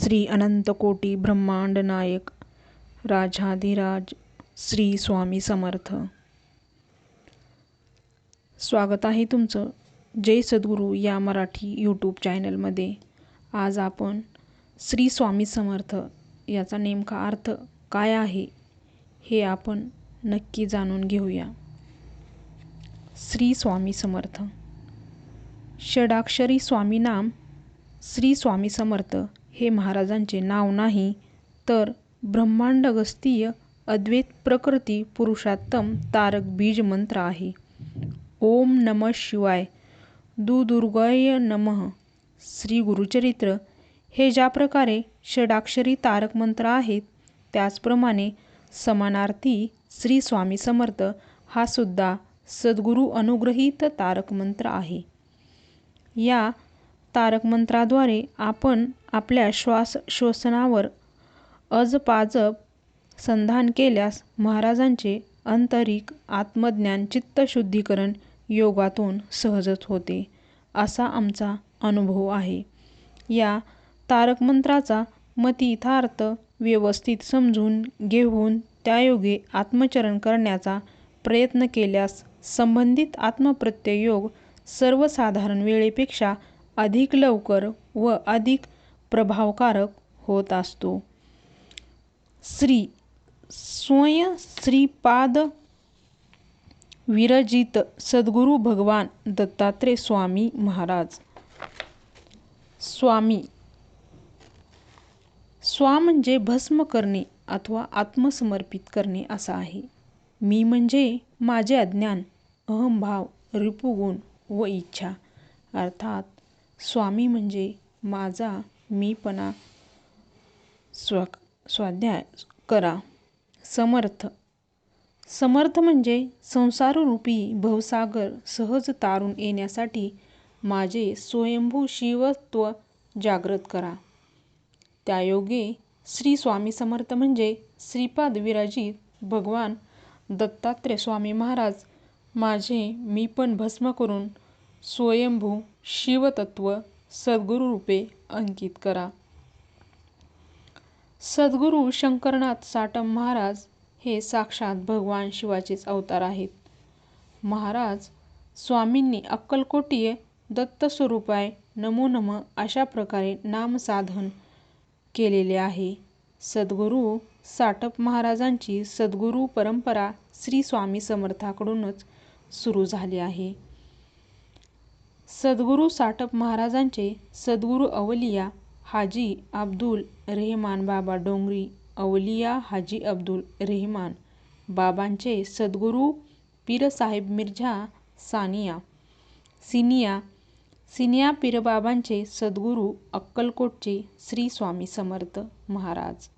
श्री अनंतकोटी ब्रह्मांड नायक राजाधिराज श्री स्वामी समर्थ. स्वागत आहे तुमचं जय सद्गुरू या मराठी यूट्यूब चॅनलमध्ये आज आपण श्री स्वामी समर्थ याचा नेमका अर्थ काय आहे हे आपण नक्की जाणून घेऊया. श्री स्वामी समर्थ. षडाक्षरी स्वामी नाम श्री स्वामी समर्थ हे महाराजांचे नाव नाही तर ब्रह्मांडगस्तीय अद्वैत प्रकृती पुरुषोत्तम तारक बीज मंत्र आहे. ओम नम शिवाय. दुदुर्गय नमः. श्री गुरुचरित्र. हे ज्या प्रकारे षडाक्षरी तारक मंत्र आहेत त्याचप्रमाणे समानार्थी श्री स्वामी समर्थ हा सुद्धा सद्गुरू अनुग्रहित तारक मंत्र आहे. या तारक मंत्राद्वारे आपण आपल्या श्वास श्वसनावर अजपाजप संधान केल्यास महाराजांचे आंतरिक आत्मज्ञान चित्तशुद्धीकरण योगातून सहजच होते असा आमचा अनुभव आहे. या तारक मंत्राचा मतितार्थ व्यवस्थित समजून घेऊन त्यायोगे आत्मचरण करण्याचा प्रयत्न केल्यास संबंधित आत्मप्रत्ययोग सर्वसाधारण वेळेपेक्षा अधिक लवकर व अधिक प्रभावकारक होत असतो. श्री स्वयं श्रीपाद विरजित सद्गुरू भगवान दत्तात्रय स्वामी महाराज. स्वामी. स्वा म्हणजे भस्म करणे अथवा आत्मसमर्पित करणे असा आहे. मी म्हणजे माझे अज्ञान अहंभाव रिपुगुण व इच्छा. अर्थात स्वामी म्हणजे माझा मीपणा स्व स्वाध्याय करा समर्थ. समर्थ म्हणजे संसाररूपी भवसागर सहज तारून येण्यासाठी माझे स्वयंभू शिवत्व जागृत करा. त्यायोगे श्री स्वामी समर्थ म्हणजे श्रीपाद विराजित भगवान दत्तात्रय स्वामी महाराज माझे मी पण भस्म करून स्वयंभू शिवतत्व सद्गुरुरूपे अंकित करा. सद्गुरू शंकरनाथ साटम महाराज हे साक्षात भगवान शिवाचेच अवतार आहेत. महाराज स्वामींनी अक्कलकोटीय दत्तस्वरूपाय नमो नम अशा प्रकारे नामसाधन केलेले आहे. सद्गुरू साटप महाराजांची सद्गुरू परंपरा श्री स्वामी समर्थाकडूनच सुरू झाली आहे. सद्गुरू साटप महाराजांचे सद्गुरू अवलिया हाजी अब्दुल रेहमान बाबा डोंगरी अवलिया हाजी अब्दुल रेहमान बाबांचे सद्गुरू पीरसाहेब मिर्झा सानिया सिनिया सिनिया पीरबाबांचे सद्गुरू अक्कलकोटचे श्री स्वामी समर्थ महाराज.